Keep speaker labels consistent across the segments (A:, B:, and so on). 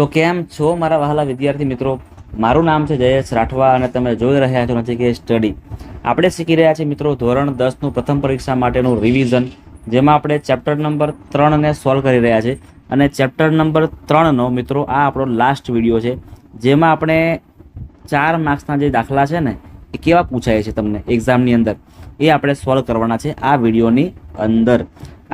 A: તો કેમ છો મારા વહાલા વિદ્યાર્થી મિત્રો? મારું નામ છે જયેશ રાઠવા અને તમે જોઈ રહ્યા છો નથી કે સ્ટડી. આપણે શીખી રહ્યા છીએ મિત્રો ધોરણ દસનું પ્રથમ પરીક્ષા માટેનું રિવિઝન જેમાં આપણે ચેપ્ટર નંબર ત્રણને સોલ્વ કરી રહ્યા છે અને ચેપ્ટર નંબર ત્રણનો મિત્રો આ આપણો લાસ્ટ વીડિયો છે, જેમાં આપણે ચાર માર્ક્સના જે દાખલા છે ને, એ કેવા પૂછાય છે તમને એક્ઝામની અંદર? એ આપણે સોલ્વ કરવાના છે આ વિડીયોની અંદર.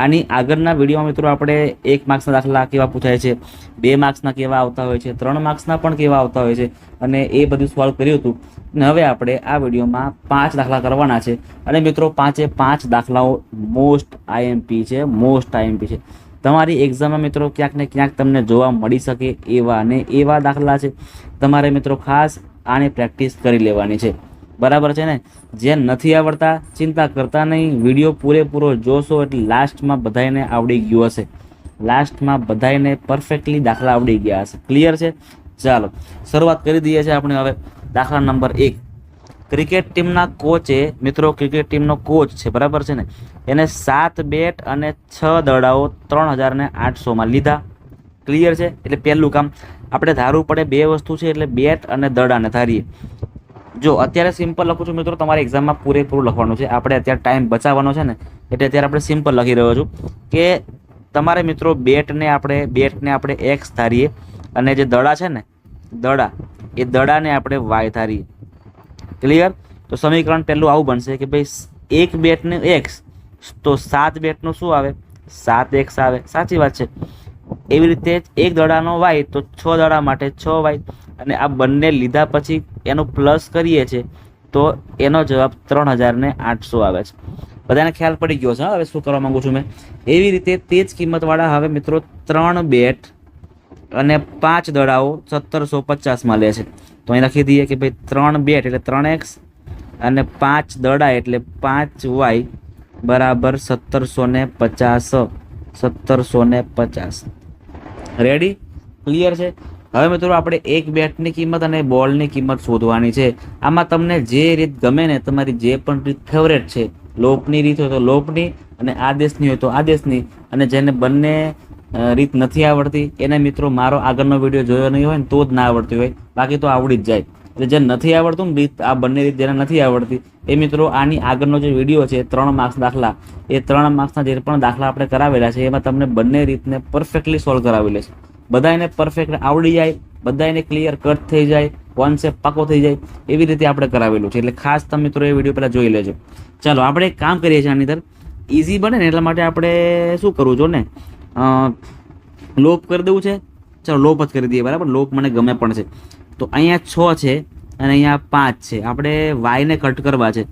A: આની આગળના વિડીયોમાં મિત્રો આપણે એક માર્ક્સના દાખલા કેવા પૂછાય છે, બે માર્ક્સના કેવા આવતા હોય છે, ત્રણ માર્ક્સના પણ કેવા આવતા હોય છે અને એ બધું સોલ્વ કર્યું હતું. અને હવે આપણે આ વિડીયોમાં પાંચ દાખલા કરવાના છે. અને મિત્રો પાંચે પાંચ દાખલાઓ મોસ્ટ આઈએમપી છે મોસ્ટ આઈએમપી છે. તમારી એક્ઝામમાં મિત્રો ક્યાંક ને ક્યાંક તમને જોવા મળી શકે એવા ને એવા દાખલા છે. તમારે મિત્રો ખાસ આને પ્રેક્ટિસ કરી લેવાની છે. બરાબર છે ને? જે નથી આવડતા, ચિંતા કરતા નહીં. વીડિયો પૂરેપૂરો જોશો એટલે લાસ્ટમાં બધાને આવડી ગયું હશે. લાસ્ટમાં બધાને પરફેક્ટલી દાખલા આવડી ગયા હશે. ક્લિયર છે? ચાલો. શરૂઆત કરી દઈએ છીએ આપણે હવે. દાખલા નંબર એક. ક્રિકેટ ટીમના કોચે મિત્રો, ક્રિકેટ ટીમનો કોચ છે. બરાબર છે ને? એને સાત બેટ અને છ દડાઓ ત્રણ હજારને આઠસોમાં લીધા. ક્લિયર છે? એટલે પહેલું કામ, આપણે ધારવું પડે બે વસ્તુ છે, એટલે બેટ અને દડાને ધારીએ. જો અત્યારે સિમ્પલ લખું છું મિત્રો, તમારે એક્ઝામમાં પૂરેપૂરું લખવાનું છે. આપણે અત્યારે ટાઈમ બચાવવાનો છે ને, એટલે અત્યારે આપણે સિમ્પલ લખી રહ્યો છું કે તમારે મિત્રો બેટને આપણે બેટને આપણે એક્સ ધારીએ અને જે દડા છે ને, દડા, એ દડાને આપણે વાય ધારીએ. ક્લિયર તો સમીકરણ પહેલું આવું બનશે કે ભાઈ એક બેટને એક્સ તો સાત બેટનું શું આવે? સાત એક્સ આવે. સાચી વાત છે. એવી રીતે એક દડાનો વાય, તો છ દડા માટે છ વાય. અને આ બંને લીધા પછી એનું પ્લસ કરીએ છીએ તો એનો જવાબ ત્રણ હજાર ને આઠસો આવે છે. બધાને ખ્યાલ પડી ગયો છે? હવે શું કરવા માંગુ છું મેં? એવી રીતે તે જ કિંમતવાળા હવે મિત્રો ત્રણ બેટ અને પાંચ દડાઓ સત્તરસો પચાસમાં લે છે. તો અહીં લખી દઈએ કે ભાઈ ત્રણ બેટ એટલે ત્રણ એક્સ અને પાંચ દડા એટલે પાંચ વાય બરાબર સત્તરસો ને પચાસ. સત્તરસો ને પચાસ. રેડી ક્લિયર છે? હવે મિત્રો આપણે એક બેટની કિંમત અને બોલની કિંમત શોધવાની છે. આમાં તમને જે રીત ગમે ને તમારી જે પણ રીત ફેવરેટ છે લોપની રીત હોય તો લોપની અને આદેશની હોય તો આદેશની. અને જેને બંને રીત નથી આવડતી, એને મિત્રો મારો આગળનો વીડિયો જોયો નહીં હોય ને તો જ ના આવડતી હોય. બાકી તો આવડી જ જાય. એટલે જે નથી આવડતું ને રીત આ બંને રીત જેને નથી આવડતી, એ મિત્રો આની આગળનો જે વીડિયો છે, ત્રણ માર્ક્સ દાખલા, એ ત્રણ માર્ક્સના જે પણ દાખલા આપણે કરાવેલા છે, એમાં તમને બંને રીતને પરફેક્ટલી સોલ્વ કરાવેલા છે બધાને પરફેક્ટ આવડી જાય બધાને ક્લિયર કટ થઈ જાય કોન્સેપ્ટ પાકો થઈ જાય, એવી રીતે આપણે કરાવેલું છે. એટલે ખાસ તમે મિત્રો એ વીડિયો પહેલાં જોઈ લેજો. ચાલો, આપણે એક કામ કરીએ છીએ આની અંદર. ઇઝી બને ને એટલા માટે આપણે શું કરવું જો ને? લોપ કરી દેવું છે. ચાલો, લોપ જ કરી દઈએ, બરાબર? લોપ મને ગમે પણ છે. તો અહીંયા છ છે અને અહીંયા પાંચ છે. આપણે વાયને કટ કરવા છે.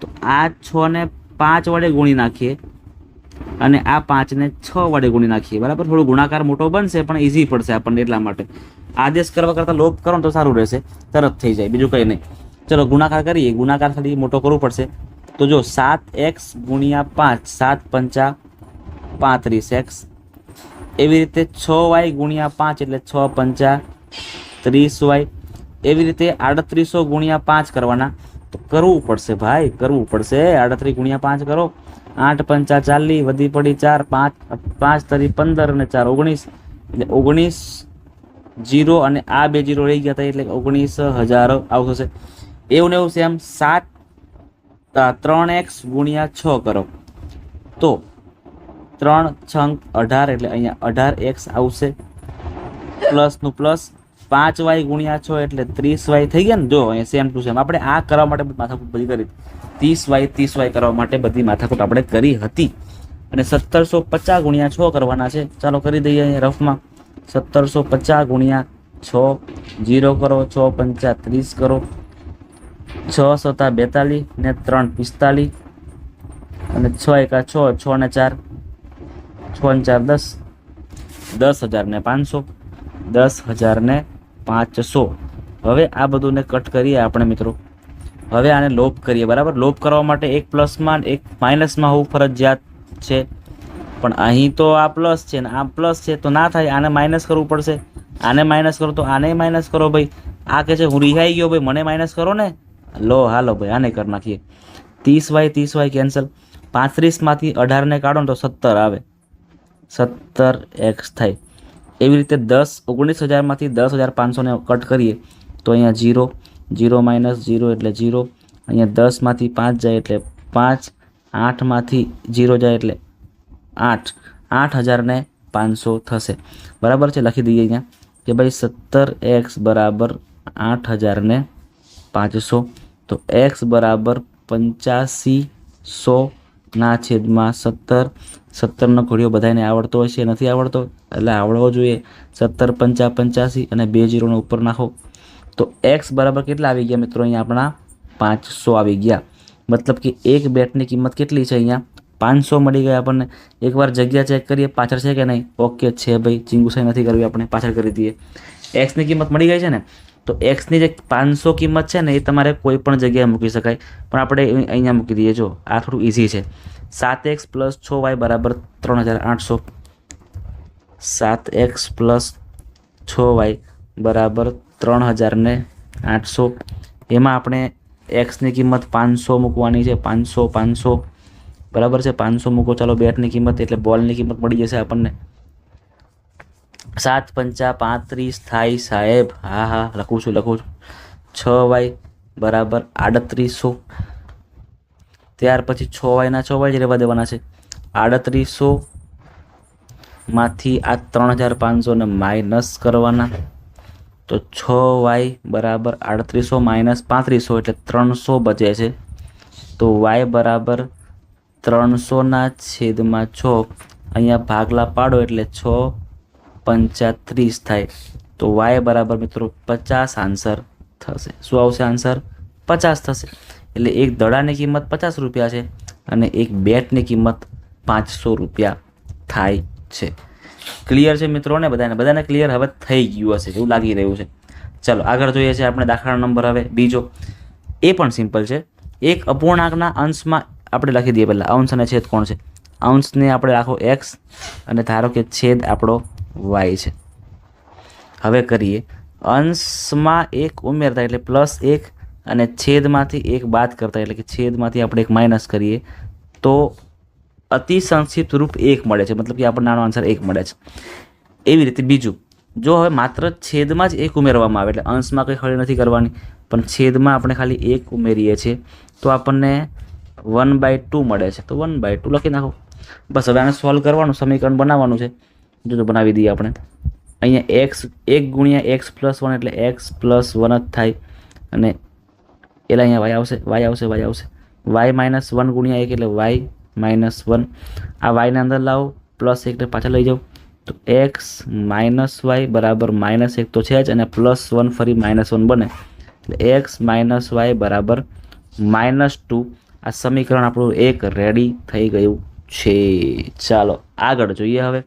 A: તો આ છ ને પાંચ વડે ગુણી નાખીએ અને આ પાંચને છ વડે ગુણી નાખીએ. બરાબર? થોડો ગુણાકાર મોટો બનશે પણ ઇઝી પડશે આપણને એટલા માટે. આદેશ કરવા કરતાં લોપ કરો ને તો સારું રહેશે. તરત થઈ જાય. બીજું કંઈ નહીં. ચલો, ગુણાકાર કરીએ. ગુણાકાર ખાલી મોટો કરવું પડશે. તો જો સાત એક્સ ગુણ્યા પાંચ, સાત પંચા પાંત્રીસ એક્સ. એવી રીતે છ વાય ગુણ્યા પાંચ એટલે છ પંચા ત્રીસ વાય. એવી રીતે આડત્રીસો ગુણ્યા પાંચ કરવાના. તો કરવું પડશે ભાઈ, કરવું પડશે. આડત્રીસ ગુણ્યા પાંચ કરો. આઠ પંચા ચાલી વધી પડી ચાર, પાંચ પાંચ તરી પંદર અને ચાર, ઓગણીસ. એટલે ઓગણીસ જીરો અને આ બે જીરો રહી ગયા હતા એટલે ઓગણીસ હજાર આવું થશે. એવું ને એવું સેમ સાત ત્રણ એક્સ ગુણ્યા છ કરો. તો ત્રણ છંક અઢાર એટલે અહીંયા અઢાર એક્સ આવશે. પ્લસનું પ્લસ પાંચ વાય ગુણ્યા છ એટલે ત્રીસ વાય થઈ ગયા ને, જો, અહીંયા સેમ ટુ સેમ આપણે આ કરવા માટે માથાકૂટ બધી કરી. ત્રીસ વાય ત્રીસ વાય કરવા માટે બધી માથાકૂટ આપણે કરી હતી. અને સત્તરસો પચાસ ગુણ્યા છ કરવાના છે. ચાલો કરી દઈએ અહીંયા રફમાં. સત્તરસો પચાસ ગુણ્યા છ જીરો કરો, છ પંચા ત્રીસ કરો. છ સત્તા બેતાલીસ ને ત્રણ પિસ્તાલીસ. અને છ એકા છ છ ને ચાર. છ ને ચાર દસ. દસ હજાર ને પાંચસો. દસ હજાર ને પાંચસો. હવે આ બધુંને કટ કરીએ આપણે મિત્રો. હવે આને લોપ કરીએ, બરાબર? લોપ કરવા માટે એક પ્લસમાં એક માઇનસમાં હોવું ફરજિયાત છે. પણ અહીં તો આ પ્લસ છે ને આ પ્લસ છે, તો ના થાય, આને માઇનસ કરવું પડશે. આને માઇનસ કરો તો આને માઇનસ કરો ભાઈ. આ કહે છે, હું રિહાઈ ગયો ભાઈ, મને માઇનસ કરો ને? લો, હાલો ભાઈ, આને કરી નાખીએ. ત્રીસ વાય ત્રીસ વાય કેન્સલ પાંત્રીસમાંથી અઢારને કાઢો ને તો સત્તર આવે. સત્તર એક્સ થાય. એવી રીતે દસ, ઓગણીસ હજારમાંથી દસ હજાર પાંચસોને કટ કરીએ, તો અહીંયા જીરો જીરો માઇનસ જીરો એટલે જીરો અહીંયા દસમાંથી પાંચ જાય એટલે પાંચ, આઠમાંથી જીરો જાય એટલે આઠ આઠ હજારને પાંચસો થશે. બરાબર છે? લખી દઈએ અહીંયા કે ભાઈ સત્તર એક્સ બરાબર આઠ હજારને પાંચસો, તો એક્સ બરાબર પંચ્યાસી સો ના છેદમાં સત્તર. સત્તરનો ઘોડિયો બધાને આવડતો હશે નથી આવડતો? એટલે આવડવો જોઈએ. સત્તર, પંચા, પંચ્યાસી અને બે જીરોનો ઉપર નાખો. તો એક્સ બરાબર કેટલા આવી ગયા મિત્રો? અહીંયા આપણા પાંચસો આવી ગયા. મતલબ કે એક બેટની કિંમત કેટલી છે અહીંયા? પાંચસો મળી ગયા આપણને. એકવાર જગ્યા ચેક કરીએ, પાછળ છે કે નહીં? ઓકે છે ભાઈ, ચિંગુસાઈ નથી કરવી આપણે, પાછળ કરી દઈએ. એક્સની કિંમત મળી ગઈ છે ને? તો એક્સની જે પાંચસો કિંમત છે ને એ તમારે કોઈ પણ જગ્યાએ મૂકી શકાય. પણ આપણે અહીં- અહીંયા મૂકી દઈએ. જો, આ થોડું ઇઝી છે. સાત એક્સ પ્લસ છ વાય બરાબર ત્રણ હજાર આઠસો. સાત એક્સ પ્લસ છ વાય બરાબર ત્રણ હજાર ને આઠસો. એમાં આપણે એક્સની કિંમત પાંચસો મૂકવાની છે. પાંચસો પાંચસો. બરાબર છે? પાંચસો મૂકો, ચાલો, બેટની કિંમત એટલે બોલની કિંમત મળી જશે આપણને. સાત પંચા પાંત્રીસ થાય સાહેબ. હા હા, લખું છું લખું છું. છ વાય બરાબર આડત્રીસો. ત્યાર પછી છ વાયના છ વાય જ રહેવા દેવાના છે. આડત્રીસો માંથી આ ત્રણ હજાર પાંચસોને માઇનસ કરવાના. તો છ વાય બરાબર આડત્રીસો માઇનસ પાંત્રીસો એટલે ત્રણસો બચે છે. તો વાય બરાબર ત્રણસોના છેદમાં છ. અહીંયા ભાગલા પાડો એટલે છ પંચા ત્રીસ થાય. તો વાય બરાબર મિત્રો પચાસ આન્સર થશે. શું આવશે આન્સર પચાસ થશે. એટલે એક દડાની કિંમત પચાસ રૂપિયા છે અને એક બેટની કિંમત પાંચસો રૂપિયા થાય છે. ક્લિયર છે મિત્રોને બધાને? બધાને ક્લિયર હવે થઈ ગયું હશે. એવું લાગી રહ્યું છે. ચલો, આગળ જોઈએ છે આપણે દાખલા નંબર હવે. બીજો, એ પણ સિમ્પલ છે. એક અપૂર્ણાંકના અંશમાં આપણે લખી દઈએ પહેલાં. અંશ અને છેદ કોણ છે? અંશને આપણે રાખો એક્સ અને ધારો કે છેદ આપણો વાય છે. હવે કરીએ. અંશમાં એક ઉમેરતા એટલે પ્લસ એક અને છેદમાંથી એક બાદ કરતા એટલે કે છેદમાંથી આપણે એક માઇનસ કરીએ તો અતિ સંક્ષિપ્ત રૂપ એક મળે છે. મતલબ કે આપણને આનો આન્સર એક મળે છે. એવી રીતે બીજું, જો હવે માત્ર છેદમાં જ એક ઉમેરવામાં આવે એટલે અંશમાં કંઈ ખરી નથી કરવાની, પણ છેદમાં આપણે ખાલી એક ઉમેરીએ છીએ, તો આપણને વન બાય ટુ મળે છે. તો વન બાય ટુ લખી નાખો. બસ, હવે આને સોલ્વ કરવાનું, સમીકરણ બનાવવાનું છે. જો બનાવી દઈએ આપણે. અહીંયા એક્સ એક ગુણ્યા એક્સ પ્લસ વન એટલે એક્સ પ્લસ વન જ થાય. અને એટલે અહીંયા વાય આવશે વાય આવશે વાય આવશે. વાય માઇનસ વન ગુણ્યા એક એટલે વાય માઇનસ વન આ વાયને અંદર લાવો પ્લસ એકને પાછળ લઈ જાઓ. તો એક્સ માઇનસ વાય બરાબર માઇનસ એક તો છે જ, અને પ્લસ વન ફરી માઇનસ વન બને. એટલે એક્સ માઇનસ વાય બરાબર માઇનસ ટુ આ સમીકરણ આપણું એક રેડી થઈ ગયું છે. ચાલો આગળ જોઈએ હવે.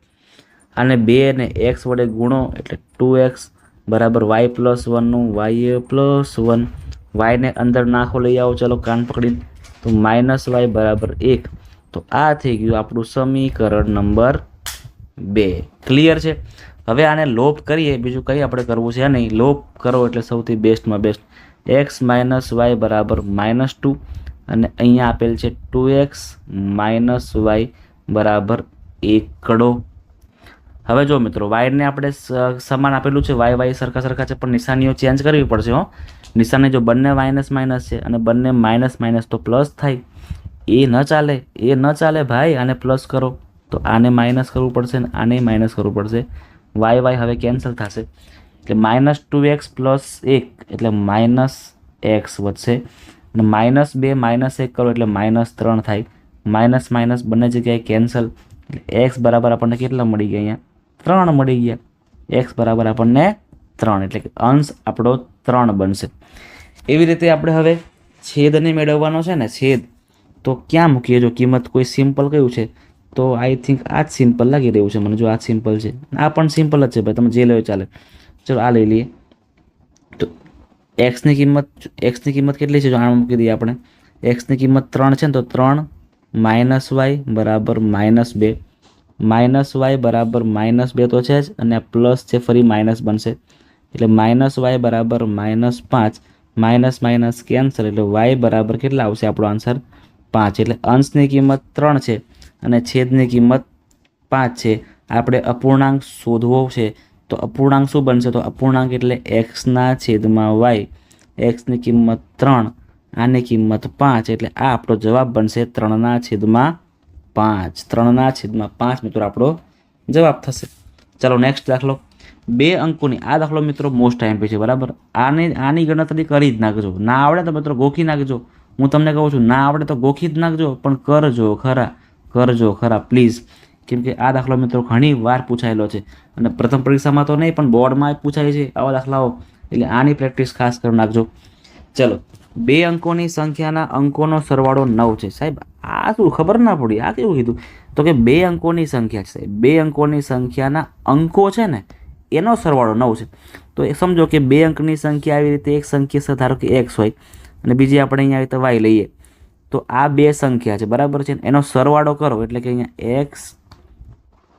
A: અને બે ને એક્સ વડે ગુણો એટલે ટુ એક્સ બરાબર વાય પ્લસ વનનું વાય પ્લસ વન વાયને અંદર નાખો લઈ આવો, ચાલો કાન પકડીને. તો માઇનસ વાય બરાબર એક. તો આ થઈ ગયું આપણું સમીકરણ નંબર બે. ક્લિયર છે? હવે આને લોપ કરીએ. બીજું કંઈ આપણે કરવું છે નહીં. લોપ કરો એટલે સૌથી બેસ્ટમાં બેસ્ટ એક્સ માઇનસ વાય બરાબર માઇનસ ટુ અને અહીંયા આપેલ છે ટુ એક્સ માઇનસ વાય બરાબર એકડો. હવે જો મિત્રો, વાયરને આપણે સમાન આપેલું છે, વાય વાય સરખા સરખા છે, પણ નિશાનીઓ ચેન્જ કરવી પડશે હો. નિશાની જો બંને માઇનસ માઇનસ છે અને બંને માઇનસ માઇનસ તો પ્લસ થાય. એ ન ચાલે, એ ન ચાલે ભાઈ, આને પ્લસ કરો. તો આને માઇનસ કરવું પડશે ને આને માઇનસ કરવું પડશે. વાય વાય હવે કેન્સલ થશે. એટલે માઇનસ ટુ એક્સ પ્લસ એક, એટલે માઇનસ એક્સ વધશે. અને માઇનસ બે માઇનસ એક કરો એટલે માઇનસ ત્રણ થાય. માઇનસ માઇનસ બંને જગ્યાએ કેન્સલ એટલે એક્સ બરાબર આપણને કેટલા મળી ગયા અહીંયા? ત્રણ મળી ગયા. એક્સ બરાબર આપણને ત્રણ, એટલે કે અંશ આપણો ત્રણ બનશે. એવી રીતે આપણે હવે છેદને મેળવવાનો છે ને છેદ, તો ક્યાં મૂકીએ? જો કિંમત કોઈ સિમ્પલ કયું છે, તો આઈ થિંક આ જ સિમ્પલ લાગી રહ્યું છે મને, જો આ સિમ્પલ છે. આ પણ સિમ્પલ જ છે ભાઈ, તમે જે લો ચાલે. ચલો આ લઈ લઈએ. તો એક્સની કિંમત એક્સની કિંમત કેટલી છે જો આમાં મૂકી દઈએ આપણે? એક્સની કિંમત ત્રણ છે ને, તો ત્રણ માઇનસ વાય બરાબર માઇનસ બે. માઇનસ વાય બરાબર માઇનસ બે તો છે જ અને પ્લસ છે ફરી માઇનસ બનશે. એટલે માઇનસ વાય બરાબર માઇનસ પાંચ, માઇનસ માઇનસ કેન્સલ, એટલે વાય બરાબર કેટલા આવશે આપણો આન્સર પાંચ. એટલે અંશની કિંમત ત્રણ છે અને છેદની કિંમત પાંચ છે. આપણે અપૂર્ણાંક શોધવો છે તો અપૂર્ણાંક શું બનશે? તો અપૂર્ણાંક એટલે એક્સના છેદમાં વાય એક્સની કિંમત ત્રણ, આની કિંમત પાંચ. એટલે આ આપણો જવાબ બનશે ત્રણના છેદમાં પાંચ ત્રણના છેદમાં પાંચ મિત્રો આપણો જવાબ થશે. ચાલો નેક્સ્ટ દાખલો. બે અંકોની આ દાખલો મિત્રો મોસ્ટ ટાઈમ પે છે, બરાબર? આની આની ગણતરી કરી જ નાખજો. ના આવડે તો મિત્રો ગોખી નાખજો. હું તમને કહું છું, ના આવડે તો ગોખી જ નાખજો, પણ કરજો ખરા કરજો ખરા પ્લીઝ કેમ કે આ દાખલો મિત્રો ઘણી વાર પૂછાયેલો છે. અને પ્રથમ પરીક્ષામાં તો નહીં, પણ બોર્ડમાં પૂછાય છે આવા દાખલાઓ. એટલે આની પ્રેક્ટિસ ખાસ કરી નાખજો. ચલો. બે અંકોની સંખ્યાના અંકોનો સરવાળો નવ છે. સાહેબ, આ શું ખબર ના પડી? આ કેવું કીધું? તો કે બે અંકોની સંખ્યા છે. બે અંકોની સંખ્યાના અંકો છે ને, એનો સરવાળો નવ છે. તો એ સમજો કે બે અંકની સંખ્યા આવી રીતે એક સંખ્યા ધારો કે એક્સ હોય, અને બીજી આપણે અહીંયા આવી રીતે વાય લઈએ, તો આ બે સંખ્યા છે. બરાબર છે એનો સરવાળો કરો, એટલે કે અહીંયા એક્સ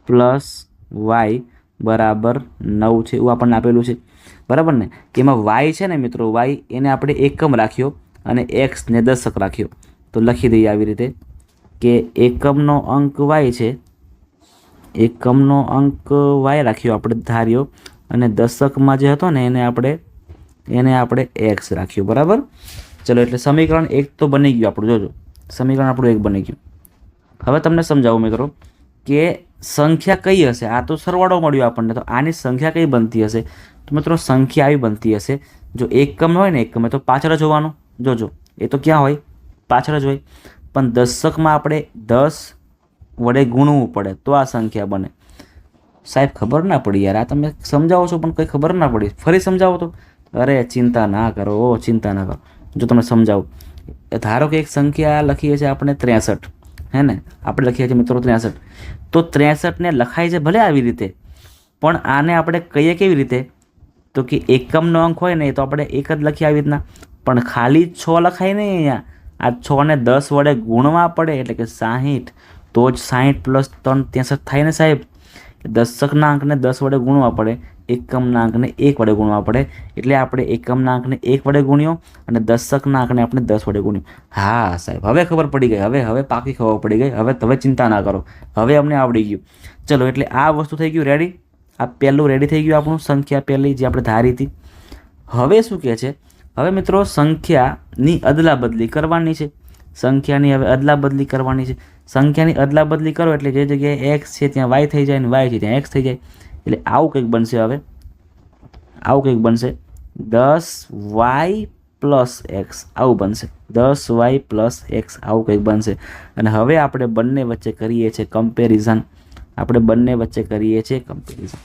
A: પ્લસ વાય બરાબર નવ છે. એવું આપણને આપેલું છે. બરાબર ને? કે એમાં વાય છે ને મિત્રો વાય એને આપણે એકમ રાખ્યો અને એક્સને દશક રાખ્યો. તો લખી દઈએ આવી રીતે કે એકમનો અંક વાય છે. એકમનો અંક વાય રાખ્યો આપણે ધાર્યો અને દશકમાં જે હતો ને એને આપણે એને આપણે એક્સ રાખ્યું, બરાબર? ચલો, એટલે સમીકરણ એક તો બની ગયું આપણું, જોજો. સમીકરણ આપણું એક બની ગયું. હવે તમને સમજાવું મિત્રો કે સંખ્યા કઈ હશે? આ તો સરવાળો મળ્યો આપણને, તો આની સંખ્યા કઈ બનતી હશે? તો મિત્રો સંખ્યા આવી બનતી હશે. જો એકમ હોય ને એકમ, તો પાછળ જ હોવાનું. જોજો, એ તો ક્યાં હોય? પાછળ જ હોય. પણ દશકમાં આપણે દસ વડે ગુણવું પડે, તો આ સંખ્યા બને. સાહેબ, ખબર ના પડી યાર. આ તમે સમજાવો છો, પણ કંઈ ખબર ના પડી. ફરી સમજાવો તો. અરે, ચિંતા ના કરો, ચિંતા ના કરો. જો તમને સમજાવું. ધારો કે એક સંખ્યા લખીએ છીએ આપણે ત્રેસઠ. હે ને? આપણે લખીએ છીએ મિત્રો ત્રેસઠ. તો ત્રેસઠને લખાય છે ભલે આવી રીતે, પણ આને આપણે કહીએ કેવી રીતે? તો કે એકમનો અંક હોય ને તો આપણે એક જ લખીએ આવી રીતના. પણ ખાલી છ લખાય નહીં અહીંયા. આ છને દસ વડે ગુણવા પડે એટલે કે સાહીઠ. તો જ સાહીઠ પ્લસ ત્રણ ત્રેસઠ થાય ને સાહેબ? દશકના અંકને દસ વડે ગુણવા પડે. એકમના અંકને એક વડે ગુણવા પડે. એટલે આપણે એકમના અંકને એક વડે ગુણ્યો અને દશકના અંકને આપણે દસ વડે ગુણ્યો. હા, સાહેબ, હવે ખબર પડી ગઈ, હવે હવે પાકી ખબર પડી ગઈ. હવે તમે ચિંતા ના કરો, હવે અમને આવડી ગયું. ચલો, એટલે આ વસ્તુ થઈ ગયું રેડી આ પહેલું રેડી થઈ ગયું આપણું સંખ્યા પહેલી જે આપણે ધારી હતી. હવે શું કહે છે? હવે મિત્રો, સંખ્યાની અદલા બદલી કરવાની છે. સંખ્યાની હવે અદલા બદલી કરવાની છે. સંખ્યાની અદલા બદલી કરો એટલે જે જગ્યાએ એક્સ છે ત્યાં વાય થઈ જાય ને વાય છે ત્યાં એક્સ થઈ જાય. એટલે આવું કંઈક બનશે હવે. આવું કંઈક બનશે. દસ વાય પ્લસ એક્સ આવું બનશે. દસ વાય પ્લસ એક્સ આવું કંઈક બનશે. અને હવે આપણે બંને વચ્ચે કરીએ છીએ કમ્પેરિઝન આપણે બંને વચ્ચે કરીએ છીએ કમ્પેરિઝન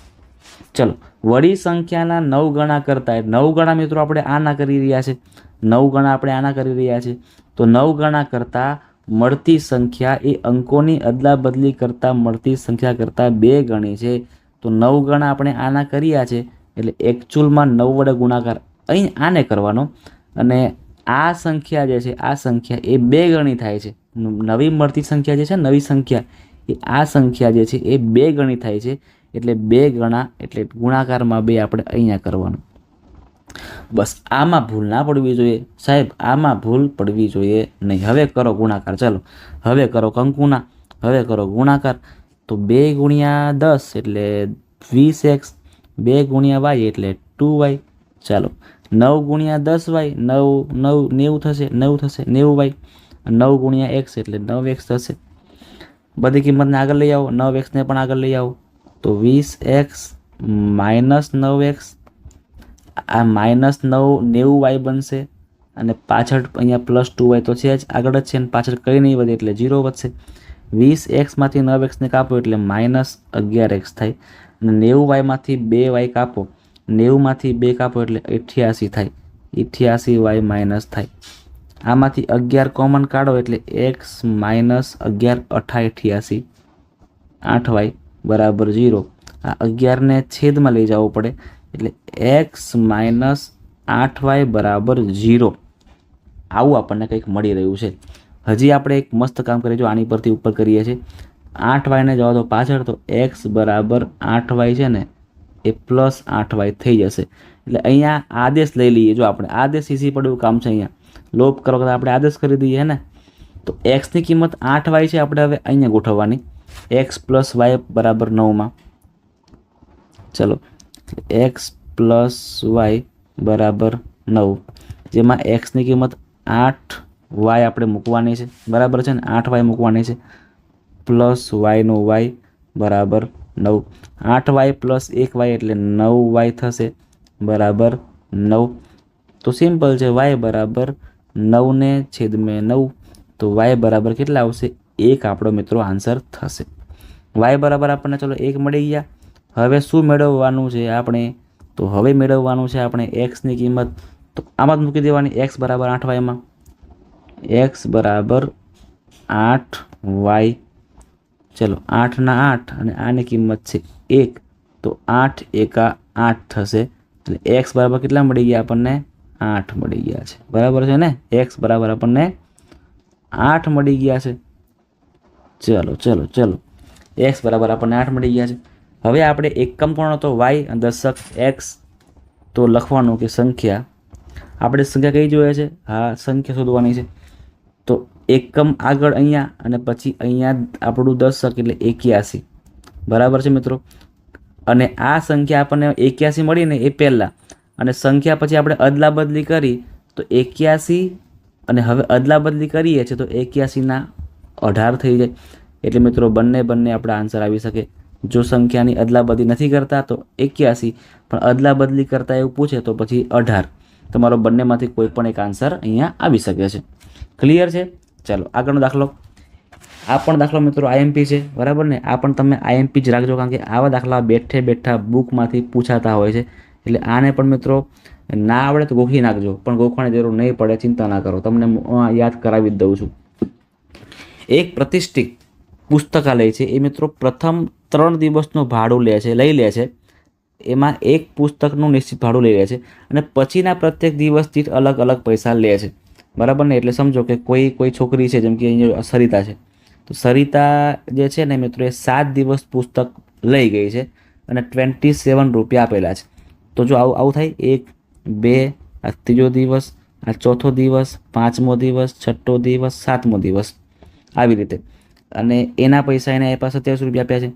A: ચલો, વળી સંખ્યાના નવ ગણા કરતા નવ ગણા મિત્રો આપણે આના કરી રહ્યા છે. નવ ગણા આપણે આના કરી રહ્યા છે. તો નવ ગણા કરતાં મળતી સંખ્યા એ અંકોની અદલા બદલી કરતાં મળતી સંખ્યા કરતાં બે ગણી છે. તો નવ ગણા આપણે આના કર્યા છે, એટલે એકચ્યુઅલમાં નવ વડે ગુણાકાર અહીં આને કરવાનો. અને આ સંખ્યા જે છે, આ સંખ્યા એ બે ગણી થાય છે. નવી મળતી સંખ્યા જે છે, નવી સંખ્યા, એ આ સંખ્યા જે છે, એ બે ગણી થાય છે. એટલે બે ગણા, એટલે ગુણાકારમાં બે આપણે અહીંયા કરવાનું. બસ આમાં ભૂલ ના પડવી જોઈએ. સાહેબ, આમાં ભૂલ પડવી જોઈએ નહીં. હવે કરો ગુણાકાર. ચાલો. હવે કરો કંકુના. હવે કરો ગુણાકાર. તો બે ગુણ્યા દસ એટલે વીસ એક્સ, બે ગુણ્યા વાય એટલે ટુ વાય. ચાલો, નવ ગુણ્યા દસ વાય, નવ નવ, નેવું થશે, નવ થશે, નેવું વાય. નવ ગુણ્યા એક્સ એટલે નવ એક્સ થશે. બધી કિંમતને આગળ લઈ આવો, નવ એક્સને પણ આગળ લઈ આવો. તો વીસ એક્સ માઇનસ નવ એક્સ, આ માઇનસ નવ, નેવું વાય બનશે. અને પાછળ અહીંયા પ્લસ ટુ વાય તો છે જ, આગળ જ છે અને પાછળ કંઈ નહીં વધે એટલે ઝીરો વધશે. વીસ એક્સમાંથી નવ એક્સને કાપો એટલે માઇનસ અગિયાર એક્સ થાય. અને નેવું વાયમાંથી બે વાય કાપો. નેવુંમાંથી બે કાપો એટલે અઠ્યાસી થાય. અઠ્યાસી વાય માઇનસ થાય. આમાંથી અગિયાર કોમન કાઢો એટલે એક્સ માઇનસ અગિયાર અઠા અઠ્યાસી. આઠ વાય બરાબર ઝીરો. આ અગિયારને છેદમાં લઈ જવું પડે એટલે એક્સ માઇનસ આઠ વાય બરાબર ઝીરો. આવું આપણને કંઈક મળી રહ્યું છે. હજી આપણે એક મસ્ત કામ કરીએ, જો આની પરથી ઉપર કરીએ છીએ. આઠ વાયને જવા દો પાછળ, તો એક્સ બરાબર આઠ વાય છે ને, એ પ્લસ આઠ વાય થઈ જશે. એટલે અહીંયા આદેશ લઈ લઈએ, જો આપણે આદેશ ઈસી પડે કામ છે અહીંયા. લોપ કરવા કરતાં આપણે આદેશ કરી દઈએ ને? તો એક્સની કિંમત આઠ વાય છે, આપણે હવે અહીંયા ગોઠવવાની. એક્સ પ્લસ વાય બરાબર નવમાં ચલો એક્સ પ્લસ વાય બરાબર નવ. જેમાં એક્સની કિંમત આઠ વાય આપણે મૂકવાની છે. બરાબર છે ને? આઠ વાય મૂકવાની છે. પ્લસ વાયનો વાય બરાબર નવ. આઠ વાય પ્લસ એક વાય એટલે નવ વાય થશે. બરાબર નવ. તો સિમ્પલ છે, વાય બરાબર નવને છેદમે નવ. તો વાય બરાબર કેટલા આવશે? એક આપણો મિત્રો આન્સર થશે. વાય બરાબર આપણને ચલો એક મળી ગયા. હવે શું મેળવવાનું છે આપણે? તો હવે મેળવવાનું છે આપણે એક્સની કિંમત. તો આમાં જ મૂકી દેવાની એક્સ બરાબર આઠ વાયમાં. એક્સ બરાબર આઠ વાય ચલો આઠના આઠ અને આની કિંમત છે એક. તો આઠ એકા આઠ થશે. એટલે એક્સ બરાબર કેટલા મળી ગયા આપણને? આઠ મળી ગયા છે. બરાબર છે ને? એક્સ બરાબર આપણને આઠ મળી ગયા છે. ચલો ચલો ચલો. એક્સ બરાબર આપણને આઠ મળી ગયા છે. હવે આપણે એકમ કોણ હતો? વાય અને દશક એક્સ તો લખવાનું કે સંખ્યા. આપણે સંખ્યા કઈ જોઈએ છે? હા, સંખ્યા શોધવાની છે. તો એકમ આગળ અહીંયા અને પછી અહીંયા આપણું દશક એટલે એક્યાસી. બરાબર છે મિત્રો? અને આ સંખ્યા આપણને એક્યાસી મળીને એ પહેલાં. અને સંખ્યા પછી આપણે અદલા બદલી કરી તો એક્યાસી અને હવે અદલા બદલી કરીએ છીએ તો એક્યાસીના અઢાર થઈ જાય. એટલે મિત્રો બંને બંને આપણા આન્સર આવી શકે. જો સંખ્યાની અદલા બદલી નથી કરતા તો એક્યાસી, પણ અદલા બદલી કરતા એવું પૂછે તો પછી અઢાર. તમારો બંનેમાંથી કોઈ પણ એક આન્સર અહીંયા આવી શકે છે. ક્લિયર છે? ચાલો, આગળનો દાખલો. આ પણ દાખલો મિત્રો આઈએમપી છે, બરાબર ને? આ પણ તમે આઈએમપી જ રાખજો, કારણ કે આવા દાખલા બેઠે બેઠા બુકમાંથી પૂછાતા હોય છે. એટલે આને પણ મિત્રો ના આવડે તો ગોખી નાખજો, પણ ગોખવાની જરૂર નહીં પડે, ચિંતા ના કરો. તમને યાદ કરાવી જ દઉં છું. એક પ્રતિષ્ઠિત પુસ્તકાલય છે, એ મિત્રો પ્રથમ ત્રણ દિવસનું ભાડું લે છે, લઈ લે છે. એમાં એક પુસ્તકનું નિશ્ચિત ભાડું લઈ લે છે અને પછીના પ્રત્યેક દિવસ દીઠ અલગ અલગ પૈસા લે છે. બરાબર ને? એટલે સમજો કે કોઈ કોઈ છોકરી છે, જેમ કે અહીંયા સરિતા છે. તો સરિતા જે છે ને મિત્રો, એ સાત દિવસ પુસ્તક લઈ ગઈ છે અને ટ્વેન્ટી સેવન રૂપિયા આપેલા છે. તો જો આવું આવું થાય, એક, બે, આ ત્રીજો દિવસ, આ ચોથો દિવસ, પાંચમો દિવસ, છઠ્ઠો દિવસ, સાતમો દિવસ. આવી રીતે. અને એના પૈસા એને પાસે સત્યાવીસ રૂપિયા આપ્યા છે.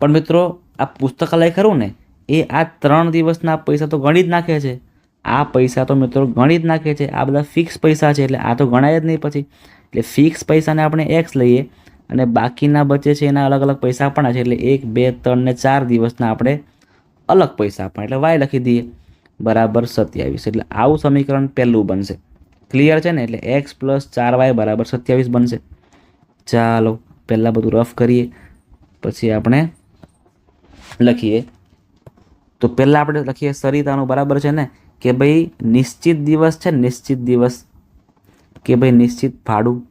A: પણ મિત્રો, આ પુસ્તકાલય ખરું ને? એ આ ત્રણ દિવસના પૈસા તો ગણી જ નાખે છે. આ પૈસા તો મિત્રો ગણી જ નાખે છે. આ બધા ફિક્સ પૈસા છે એટલે આ તો ગણાય જ નહીં પછી. એટલે ફિક્સ પૈસાને આપણે એક્સ લઈએ અને બાકીના બચે છે એના અલગ અલગ પૈસા આપવાના છે. એટલે એક, બે, ત્રણ ને ચાર દિવસના આપણે અલગ પૈસા આપવાના. એટલે વાય લખી દઈએ. બરાબર સત્યાવીસ. એટલે આવું સમીકરણ પહેલું બનશે. ક્લિયર છે ને? એટલે એક્સ પ્લસ ચાર વાય બરાબર સત્યાવીસ બનશે. ચાલો, પહેલાં બધું રફ કરીએ. પછી આપણે લખીએ. તો પહેલાં આપણે લખીએ સરિતાનું બરાબર છે ને? કે ભાઈ નિશ્ચિત દિવસ છે, નિશ્ચિત દિવસ. કે ભાઈ નિશ્ચિત ભાડું.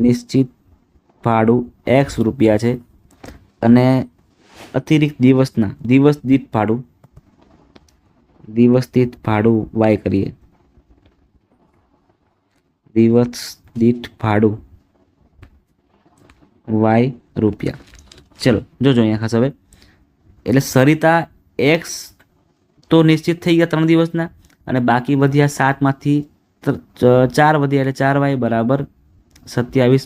A: નિશ્ચિત ભાડું એક્સ રૂપિયા છે અને અતિરિક્ત દિવસના દિવસ દીઠ ભાડું. દિવસ દીઠ ભાડું વાય કરીએ. દિવસ દીઠ ભાડું વાય રૂપિયા. ચલો, જોજો અહીંયા ખાસ હવે. એટલે સરિતા એક્સ તો નિશ્ચિત થઈ ગયા ત્રણ દિવસના અને બાકી વધ્યા સાતમાંથી ચાર વધ્યા એટલે ચાર વાય બરાબર સત્યાવીસ.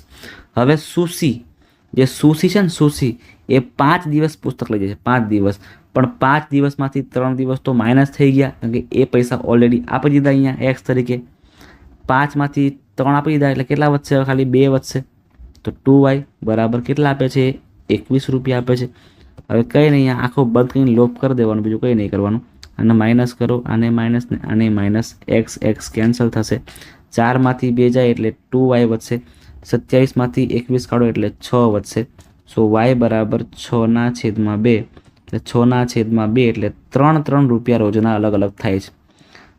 A: હવે સુશી, જે સુશી છે ને સુશી, એ પાંચ દિવસ પુસ્તક લઈ જાય છે પાંચ દિવસ. પણ પાંચ દિવસમાંથી ત્રણ દિવસ તો માઇનસ થઈ ગયા, કારણ કે એ પૈસા ઓલરેડી આપી દીધા અહીંયા એક્સ તરીકે. પાંચમાંથી ત્રણ આપી દીધા એટલે કેટલા વધશે? ખાલી બે વધશે. તો ટુ વાય બરાબર કેટલા આપે છે? એકવીસ રૂપિયા આપે છે. હવે કંઈ નહીં આખો બંધ કરીને લોપ કરી દેવાનું, બીજું કંઈ નહીં કરવાનું. આને માઇનસ કરો, આને માઇનસ ને આને માઇનસ એક્સ એક્સ કેન્સલ થશે. ચારમાંથી બે જાય એટલે ટુ વાય વધશે. સત્યાવીસમાંથી એકવીસ કાઢો એટલે છ વધશે. સો વાય બરાબર છના છેદમાં બે. એટલે છના છેદમાં બે એટલે ત્રણ ત્રણ રૂપિયા રોજના અલગ અલગ થાય છે.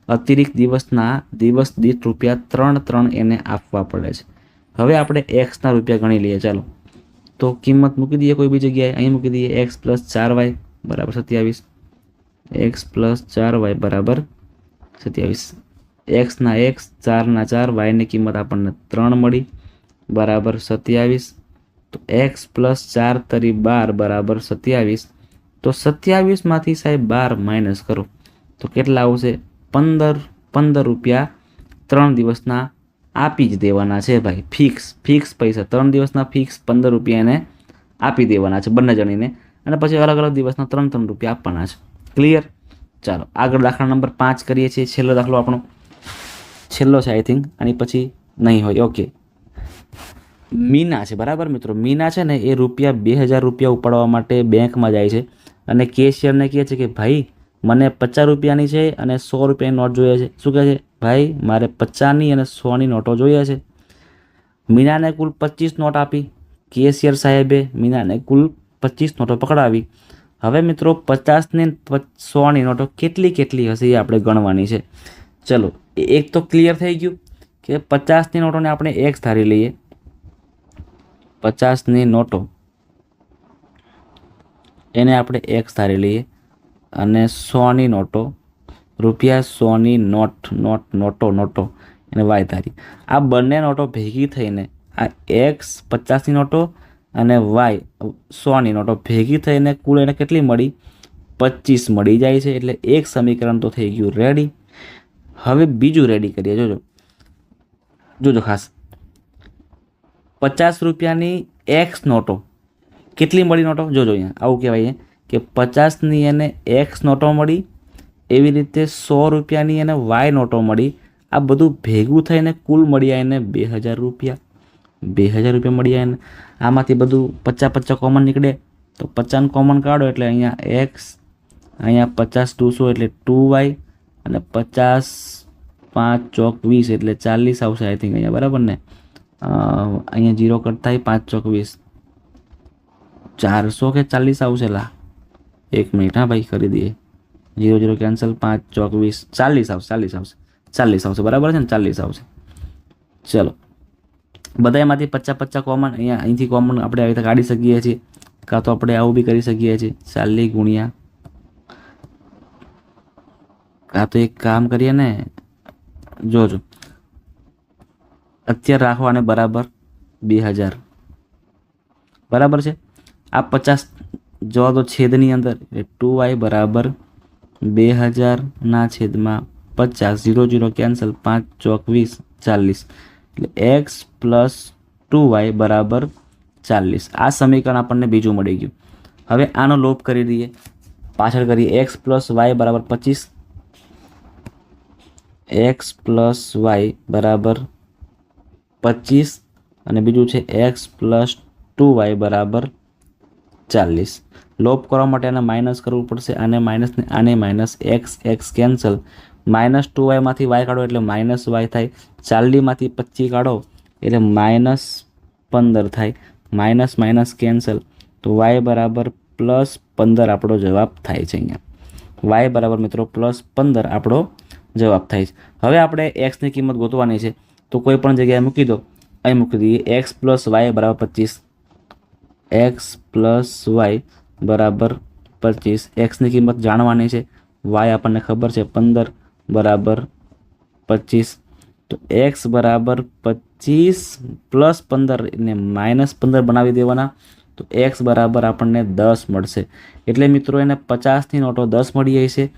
A: અતિરિક્ત દિવસના દિવસ દીઠ રૂપિયા ત્રણ ત્રણ એને આપવા પડે છે. હવે આપણે એક્સના રૂપિયા ગણી લઈએ, ચાલો. તો કિંમત મૂકી દઈએ કોઈ બી જગ્યાએ. અહીં મૂકી દઈએ એક્સ પ્લસ ચાર વાય બરાબર સત્યાવીસ. એક્સ પ્લસ ચાર વાય બરાબર સત્યાવીસ. એક્સના એક્સ ચારના ચાર વાયની કિંમત આપણને ત્રણ મળી. બરાબર સત્યાવીસ. તો એક્સ પ્લસ ચાર તરી બાર બરાબર સત્યાવીસ. તો સત્યાવીસમાંથી સાહેબ બાર માઇનસ કરો. તો કેટલા આવશે? પંદર પંદર રૂપિયા ત્રણ દિવસના આપી જ દેવાના છે ભાઈ. ફિક્સ ફિક્સ પૈસા. ત્રણ દિવસના ફિક્સ પંદર રૂપિયા એને આપી દેવાના છે બંને જણીને. અને પછી અલગ અલગ દિવસના ત્રણ ત્રણ રૂપિયા આપવાના છે. ક્લિયર ચાલો, આગળ દાખલા નંબર પાંચ કરીએ છીએ. છેલ્લો દાખલો આપણો. છેલ્લો છે આઈ થિંક આની પછી નહીં હોય. ઓકે મીના છે, બરાબર મિત્રો? મીના છે ને, એ રૂપિયા બે હજાર રૂપિયા ઉપાડવા માટે બેંકમાં જાય છે. અને કેશિયરને કહે છે કે, ભાઈ, મને પચાસ રૂપિયાની છે અને સો રૂપિયાની નોટ જોઈએ છે. શું કહે છે? ભાઈ, મારે પચાસની અને સોની નોટો જોઈએ છે. મીનાને કુલ પચીસ નોટ આપી. કેસિયર સાહેબે મીનાને કુલ પચીસ નોટો પકડાવી. હવે મિત્રો, પચાસની સોની નોટો કેટલી કેટલી હશે એ આપણે ગણવાની છે. ચલો એક તો ક્લિયર થઈ ગયું કે પચાસની નોટોને આપણે એક્સ ધારી લઈએ. પચાસની નોટો. એને આપણે એક્સ ધારી લઈએ. અને સોની નોટો રૂપિયા સોની નોટ નોટ, નોટો નોટો એને વાય ધારી આ બંને નોટો ભેગી થઈને આ એક્સ પચાસની નોટો અને વાય સોની નોટો ભેગી થઈને કુલ એને કેટલી મળી? પચીસ મળી જાય છે એટલે એક સમીકરણ તો થઈ ગયું રેડી હવે બીજું રેડી કરીએ. જોજો. જોજો ખાસ. પચાસ રૂપિયાની એક્સ નોટો કેટલી મળી નોટો? જોજો અહીંયા. આવું કહેવાય કે પચાસની એને એક્સ નોટો મળી એવી રીતે સો રૂપિયાની એને વાય નોટો મળી. આ બધું ભેગું થઈને કુલ મળી એને બે હજાર રૂપિયા. બે હજાર રૂપિયા મળ્યા એને. આમાંથી બધું પચાસ પચાસ કોમન નીકળે. તો પચાસ કોમન કાઢો એટલે અહીંયા એક્સ અહીંયા પચાસ ટુ સો એટલે ટુ વાય અને પચાસ પાંચ ચોક વીસ એટલે ચાલીસ આવશે આઈ થિંક અહીંયા, બરાબર ને? અહીંયા જીરો કટ થાય પાંચ ચોક વીસ. ચારસો કે ચાલીસ આવશે લા? એક મિનિટ હા ભાઈ, કરી દઈએ. જીરો જીરો કેન્સલ પાંચ ચોક વીસ ચાલીસ આવશે ચાલીસ આવશે. ચાલીસ આવશે, બરાબર છે ને? ચાલીસ આવશે. ચલો. બધામાંથી પચાસ પચાસ કોમન અહીંયા અહીંથી કોમન આપણે આવી રીતે કાઢી શકીએ છીએ. કાં તો આપણે આવું બી કરી શકીએ છીએ. ચાલીસ ગુણ્યા. કાં તો એક કામ કરીએ ને. જોજો. અત્યારે રાખવાને બરાબર બે હજાર. બરાબર છે? આ પચાસ જવા દો છેદની અંદર. ટુ વાય બરાબર બે હજારના છેદમાં પચાસ, ઝીરો ઝીરો કેન્સલ, પાંચ ચોકવીસ ચાલીસ. એટલે એક્સ પ્લસ ટુ વાય બરાબર ચાલીસ. આ સમીકરણ આપણને બીજું મળી ગયું. હવે આનો લોપ કરી દઈએ. પાછળ કરીએ. એક્સ પ્લસ વાય બરાબર પચીસ. એક્સ પ્લસ વાય બરાબર પચીસ. અને બીજું છે એક્સ પ્લસ ટુ વાય બરાબર ચાલીસ. લોપ કરવા માટે આને માઇનસ કરવું પડશે. આને માઇનસ આને minus X X cancel minus two વાયમાંથી Y કાઢો એટલે માઇનસ વાય થાય. ચાલીમાંથી પચીસ કાઢો એટલે માઇનસ પંદર થાય. માઇનસ માઇનસ કેન્સલ તો વાય બરાબર પ્લસ પંદર આપણો જવાબ થાય છે અહીંયા. વાય બરાબર મિત્રો પ્લસ પંદર આપણો જવાબ થાય છે. હવે આપણે એક્સની કિંમત ગોતવાની છે. તો કોઈ પણ જગ્યાએ મૂકી દો. અહીં મૂકી દઈએ. એક્સ પ્લસ વાય બરાબર પચીસ. એક્સ પ્લસ વાય બરાબર પચીસ. એક્સની કિંમત જાણવાની છે. વાય આપણને ખબર છે પંદર. બરાબર પચીસ. તો એક્સ બરાબર પચીસ પ્લસ પંદર ને માઇનસ પંદર બનાવી દેવાના. તો એક્સ બરાબર આપણને દસ મળશે. એટલે મિત્રો એને પચાસની નોટો દસ મળી જાય છે.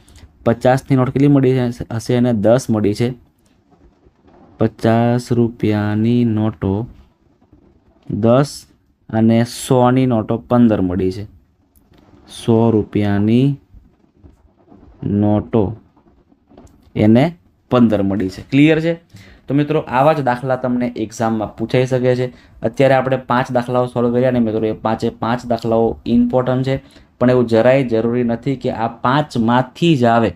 A: પચાસની નોટ કેટલી મળી હશે એને દસ મળી છે. પચાસ રૂપિયાની નોટો દસ અને સોની નોટો પંદર મળી છે. સો રૂપિયાની નોટો એને પંદર મળી છે. ક્લિયર છે? તો મિત્રો, આવા જ દાખલા તમને એક્ઝામમાં પૂછાઈ શકે છે. અત્યારે આપણે પાંચ દાખલાઓ સોલ્વ કર્યા ને મિત્રો, એ પાંચે પાંચ દાખલાઓ ઇમ્પોર્ટન્ટ છે. પણ એવું જરાય જરૂરી નથી કે આ પાંચમાંથી જ આવે.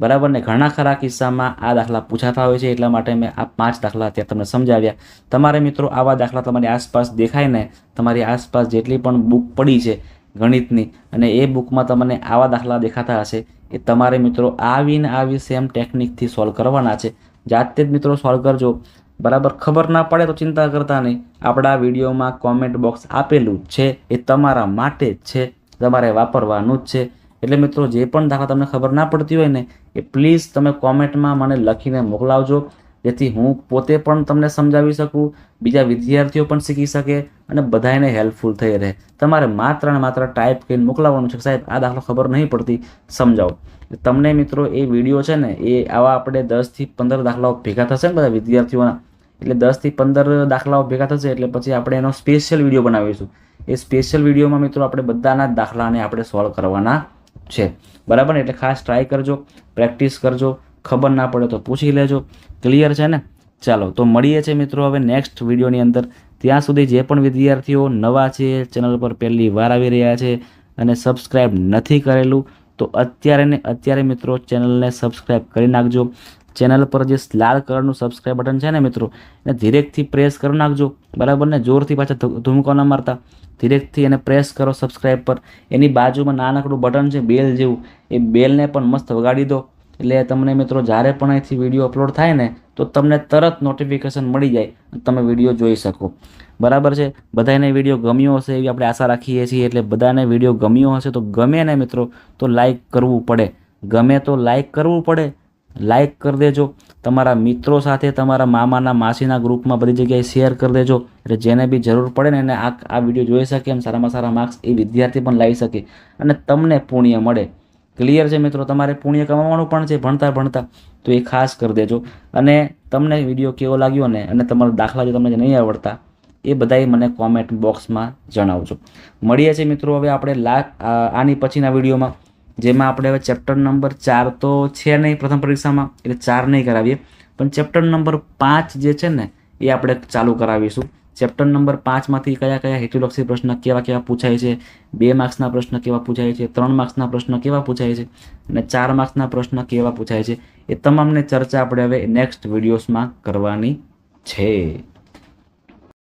A: બરાબર ને? ઘણા ખરા કિસ્સામાં આ દાખલા પૂછાતા હોય છે, એટલા માટે મેં આ પાંચ દાખલા અત્યારે તમને સમજાવ્યા. તમારે મિત્રો, આવા દાખલા તમારી આસપાસ દેખાય ને, તમારી આસપાસ જેટલી પણ બુક પડી છે ગણિતની અને એ બુકમાં તમને આવા દાખલા દેખાતા હશે એ તમારે મિત્રો આવીને આવી સેમ ટેકનિકથી સોલ્વ કરવાના છે. જાતે જ મિત્રો સોલ્વ કરજો. બરાબર ખબર ના પડે તો ચિંતા કરતા નહીં. આપણા વિડીયોમાં કોમેન્ટ બોક્સ આપેલું છે. એ તમારા માટે જ છે. તમારે વાપરવાનું જ છે. એટલે મિત્રો જે પણ દાખલા તમને ખબર ના પડતી હોય ને, એ પ્લીઝ તમે કોમેન્ટમાં મને લખીને મોકલાવજો. જેથી હું પોતે પણ તમને સમજાવી શકું, બીજા વિદ્યાર્થીઓ પણ શીખી શકે અને બધાને હેલ્પફુલ થઈ રહે. તમારે માત્ર ને માત્ર ટાઈપ કરીને મોકલાવવાનું છે સાહેબ, આ દાખલો ખબર નહીં પડતી, સમજાવો. તમને મિત્રો એ વીડિયો છે ને, એ આવા આપણે દસથી પંદર દાખલાઓ ભેગા થશે ને બધા વિદ્યાર્થીઓના, એટલે દસથી પંદર દાખલાઓ ભેગા થશે એટલે પછી આપણે એનો સ્પેશિયલ વીડિયો બનાવીશું. એ સ્પેશિયલ વિડીયોમાં મિત્રો આપણે બધાના દાખલાને આપણે સોલ્વ કરવાના છે. બરાબર એટલે ખાસ ટ્રાય કરજો પ્રેક્ટિસ કરજો ખબર ના પડે તો પૂછી લેજો. ક્લિયર છે ને? ચાલો, તો મળીએ છીએ મિત્રો હવે નેક્સ્ટ વિડીયોની અંદર. ત્યાં સુધી જે પણ વિદ્યાર્થીઓ નવા છે, ચેનલ પર પહેલી વાર આવી રહ્યા છે અને સબસ્ક્રાઈબ નથી કરેલું, તો અત્યારે ને અત્યારે મિત્રો ચેનલને સબસ્ક્રાઈબ કરી નાખજો. ચેનલ પર જે લાલ કલરનું સબસ્ક્રાઈબ બટન છે ને મિત્રો, એને ધીરેકથી પ્રેસ કરી નાખજો. બરાબર ને? જોરથી પાછા ધૂમકો ન મારતા. ધીરેકથી એને પ્રેસ કરો સબસ્ક્રાઈબ પર. એની બાજુમાં નાનકડું બટન છે બેલ જેવું. એ બેલને પણ મસ્ત વગાડી દો. એટલે તમને મિત્રો જ્યારે પણ અહીંથી વીડિયો અપલોડ થાય ને, તો તમને તરત નોટિફિકેશન મળી જાય તમે વીડિયો જોઈ શકો. બરાબર છે? બધાને વીડિયો ગમ્યો હશે એવી આપણે આશા રાખીએ છીએ. એટલે બધાને વીડિયો ગમ્યો હશે તો ગમે ને મિત્રો, તો લાઈક કરવું પડે. ગમે તો લાઈક કરવું પડે. લાઈક કરી દેજો. તમારા મિત્રો સાથે, તમારા મામાના, માસીના ગ્રુપમાં બધી જગ્યાએ શેર કરી દેજો. એટલે જેને બી જરૂર પડે ને એને આ આ વીડિયો જોઈ શકે એમ સારામાં સારા માર્ક્સ એ વિદ્યાર્થી પણ લાવી શકે અને તમને પુણ્ય મળે. ક્લિયર છે મિત્રો? તમારે પુણ્ય કમાવાનું પણ છે, ભણતા ભણતા. તો એ ખાસ કરી દેજો. અને તમને વીડિયો કેવો લાગ્યો ને, અને તમારા દાખલા જો તમને નહીં આવડતા, એ બધાય મને કોમેન્ટ બોક્સમાં જણાવજો. મળીએ છીએ મિત્રો હવે આપણે લા આની પછીના વિડીયોમાં જેમાં આપણે હવે ચેપ્ટર નંબર ચાર તો છે નહીં પ્રથમ પરીક્ષામાં, એટલે ચાર નહીં કરાવીએ. પણ ચેપ્ટર નંબર પાંચ જે છે ને, એ આપણે ચાલુ કરાવીશું. ચેપ્ટર નંબર પાંચમાંથી કયા કયા હેતુલક્ષી પ્રશ્ન કેવા કેવા પૂછાય છે? બે માર્ક્સના પ્રશ્ન કેવા પૂછાય છે? ત્રણ માર્ક્સના પ્રશ્ન કેવા પૂછાય છે? અને ચાર માર્ક્સના પ્રશ્ન કેવા પૂછાય છે? એ તમામની ચર્ચા આપણે હવે નેક્સ્ટ વિડીયોઝમાં કરવાની છે.